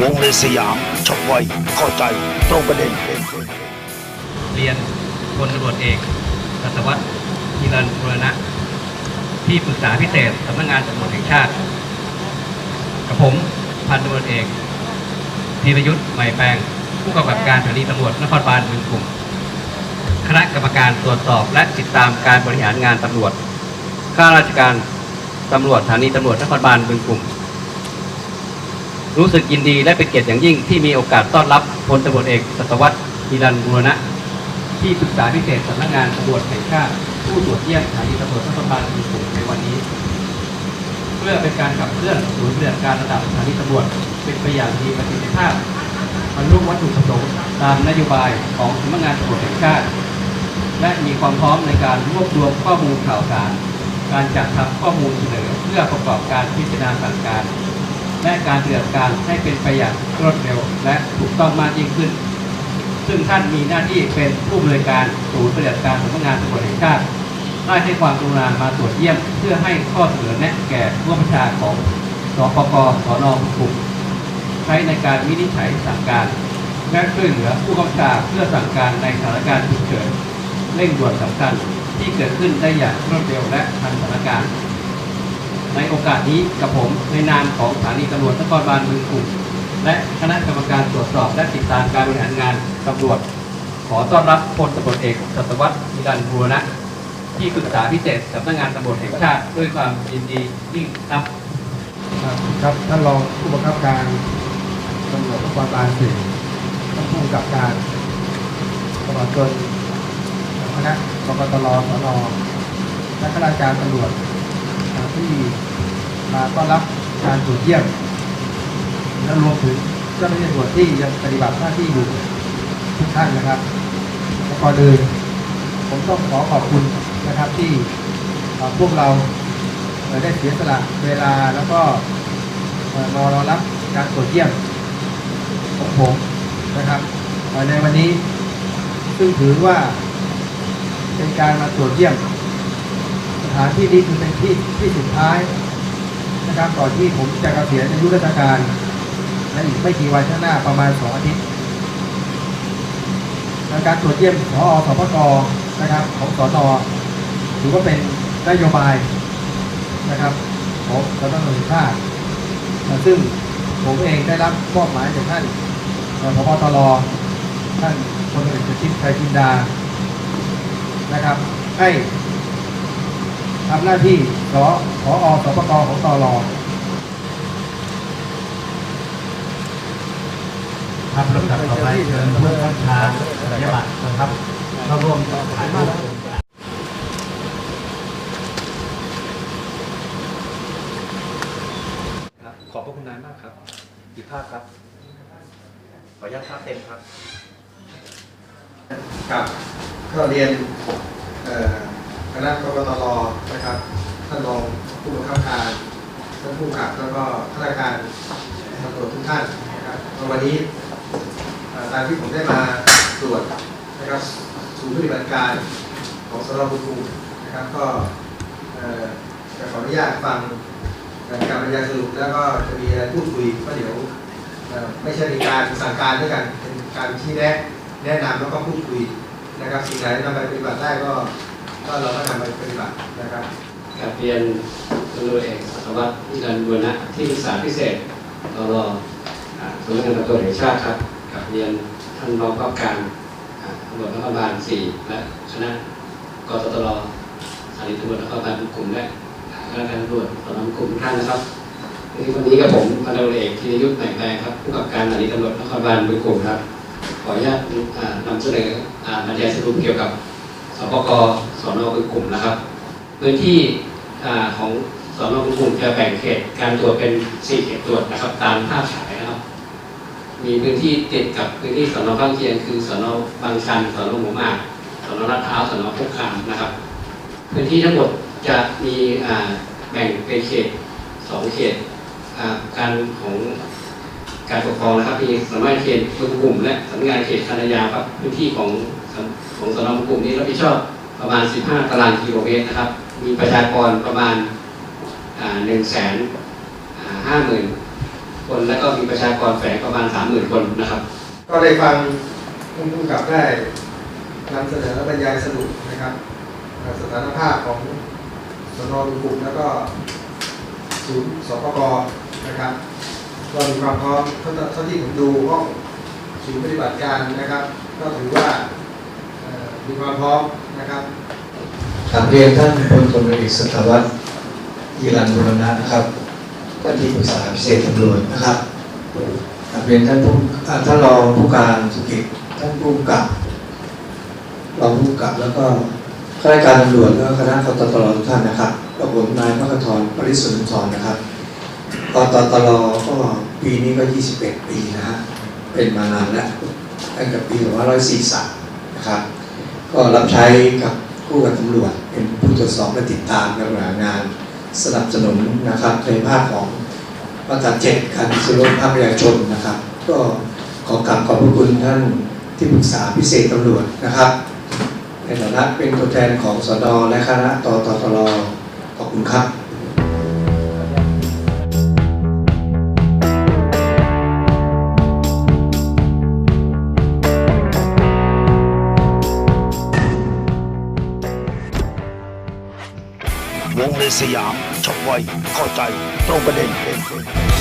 วงเลสยามชกไวเข้าใจตรงประเด็นเรียนพลตำรวจเอกรัตวัฒน์ฮิรันบุรณะ ที่ปรึกษาพิเศษสำนักงานตำรวจแห่งชาติ กับผมพันตำรวจเอกธีรยุทธ์ใหม่แปลง ผู้กำกับการสถานีตำรวจนครบาลบึงกลุ่มคณะกรรมการตรวจสอบและติดตามการบริหารงานตำรวจข้าราชการตำรวจสถานีตำรวจนครบาลบึงกลุ่ม รู้สึกยินดีและเป็นเกียรติอย่างยิ่งที่มีโอกาสต้อนรับพลตำรวจเอกสัตวัฒน์ฮิรันบุรณะ ที่ปรึกษาพิเศษสำนักงานตำรวจแห่งชาติผู้ตรวจเยี่ยมสถานีตำรวจนครบาลบึงกลุ่มในวันนี้ เพื่อเป็นการขับเคลื่อนศูนย์ปฏิบัติการระดับสถานีตำรวจเป็นไปอย่างมีประสิทธิภาพบรรลุวัตถุประสงค์ตามนโยบายของสำนักงานตำรวจแห่งชาติ และมีความพร้อมในการรวบรวมข้อมูลข่าวสาร การจัดทำข้อมูลเสนอเพื่อประกอบการพิจารณาสั่งการ และการปฏิบัติการให้เป็นไปอย่างรวดเร็ว และถูกต้องมากยิ่งขึ้น ซึ่งท่านมีหน้าที่เป็นผู้บริการศูนย์ปฏิบัติการสำนักงานตำรวจแห่งชาติได้ให้ความกรุณามาตรวจเยี่ยม เพื่อให้ข้อเสนอแนะแก่ผู้บัญชาของสปกสนกลุ่มใช้ในการวินิจฉัยสั่งการและช่วยเหลือผู้บัญชาเพื่อสั่งการในสถานการณ์ฉุกเฉินเร่งด่วนสำคัญที่เกิดขึ้นได้อย่างรวดเร็วและทันสถานการณ์ ในโอกาสนี้กับผมในนามของสถานีตำรวจนครบาลบึงกลุ่มและคณะกรรมการตรวจสอบและติดตามการบริหารงานตำรวจ ขอต้อนรับพลตำรวจเอกสัตวัฒน์มิรันบูรณะที่ปรึกษาพิเศษสำนักงานตำรวจแห่งชาติด้วยความยินดียิ่งครับครับท่านรองผู้บังคับการตำรวจนครบาลสี่ท่านผู้กำกับการตลอดจนคณะกกตรสนและข้าราชการตำรวจ ที่มาต้อนรับการตรวจเยี่ยมและรวมถึงเจ้าหน้าที่ตำรวจที่ยังปฏิบัติหน้าที่อยู่ทุกท่านนะครับและก่อนอื่นผมต้องขอขอบคุณนะครับที่พวกเราได้เสียสละเวลาแล้วก็รอรอรับการตรวจเยี่ยมของผมนะครับในวันนี้ซึ่งถือว่าเป็นการมาตรวจเยี่ยม ถานที่นี้คือเป็นที่ที่สุดท้ายนะครับก่อนที่ผมจะเกษียณอายุราชการและอีกไม่กี่วันข้างหน้าประมาณสองอาทิตย์การตรวจเยี่ยมพอสพกนะครับของสอนอถือว่าเป็นนโยบายนะครับของสำนักงานตำรวจแห่งชาติซึ่งผมเองได้รับมอบหมายจากท่านพบตรท่านพลเอกชิตชัยจินดานะครับให้ ทำหน้าที่สพอสปกของตรครับลำดับต่อไปเชิญผู้บัญชาการยบัตรนะครับเข้าร่วมถ่ายรูปครับขอบพระคุณนายมากครับกี่ภาพครับ ขออนุญาตภาพเต็มครับ ครับ ก็เรียนเอ่อ คณะกรกตรนะครับท่านรองผู้บังคับการท่านผู้กับแล้วก็ข้าราชการตำรวจทุกท่านนะครับวันนี้ตามที่ผมได้มาตรวจนะครับศูนย์ปฏิบัติการของสรบุรีนะครับก็จะขออนุญาตฟังการบรรยายสรุปแล้วก็จะมีอะไรพูดคุยก็เดี๋ยวไม่ใช่เป็นการสั่งการด้วยกันเป็นการชี้แนะแนะนำแล้วก็พูดคุยนะครับสิ่งไหนนำไปปฏิบัติได้ก็ ก็เราก็นำไปปฏิบัตินะครับกับเรียนตำรวจเอกสัตวัฒน์นิรันดร์บุรณะที่ปรึกษาพิเศษตรอสำนักงานตำรวจแห่งชาติครับกับเรียนท่านรองผู้การตำรวจนครบาลสี่และคณะกตตรสถานีตำรวจนครบาลกลุ่มและคณะการตำรวจสนกลุ่มทุกท่านนะครับวันนี้กับผมพันตำรวจเอกธีรยุทธ์ใหม่แปลงครับผู้กำกับการสถานีตำรวจนครบาลบึงกลุ่มครับขออนุญาตอ่านำเสนอบรรยายสรุปเกี่ยวกับ สปกสอนอบึงกลุ่มนะครับ พื้นที่ของสอนอบางกลุ่มจะแบ่งเขตการตรวจเป็น4เขตตรวจนะครับ ตามภาพฉายนะครับ มีพื้นที่ติดกับพื้นที่สอนอข้างเคียงคือสอนอบางชันสอนอหัวหมากสอนอลาดพร้าวสอนอพุกคามนะครับ พื้นที่ทั้งหมดจะมีแบ่งเป็นเขต2เขตการของการปกครองนะครับมีสำนักงานเขตบึงกลุ่ม และสำนักงานเขตคันยาครับพื้นที่ของ ของสนองกลุ่มนี้รับผิดชอบประมาณ 15 ตารางกิโลเมตรนะครับ มีประชากรประมาณ1แสนห้าหมื่นคน และก็มีประชากรแฝงประมาณ 30,000 คนนะครับ ก็ได้ฟังท่านผู้กำกับได้นำเสนอและบรรยายสรุปนะครับสถานภาพของสนลุงบุกแล้วก็ศูนย์สปกนะครับก็มีความพร้อมเท่าที่ผมดูห้องศูนย์ปฏิบัติการนะครับ ก็ถือว่า มีความพร้อมนะครับกราบเรียนท่านพลตำรวจเอกสตวัฒน์ยีรันบุรณะนะครับท่านที่ปรึกษาพิเศษตำรวจนะครับกราบเรียนท่านผู้ท่านรองผู้การสุกิจท่านผู้กับรองผู้กับแล้วก็ข้าราชการตำรวจแล้วก็คณะกตตรทุกท่านนะครับกับผมนายพระกทรปริสุทธิ์ธรนะครับกตตรก็ปีนี้ก็ 21 ปีนะฮะเป็นมานานแล้วตั้งแต่ปี2543นะครับ ก็รับใช้กับคู่กับตำรวจเป็นผู้ตรวจสอบและติดตามการบริหารงานสนับสนุนนะครับในภาคของมาตราเจ็ดการสุรภาพประชาชนนะครับ ก็ขอกราบขอบพระคุณท่านที่ปรึกษาพิเศษตำรวจนะครับ ในฐานะเป็นตัวแทนของสดและคณะตตตรขอบคุณครับ สยามชกไวเข้าใจตรงประเด็นเป็น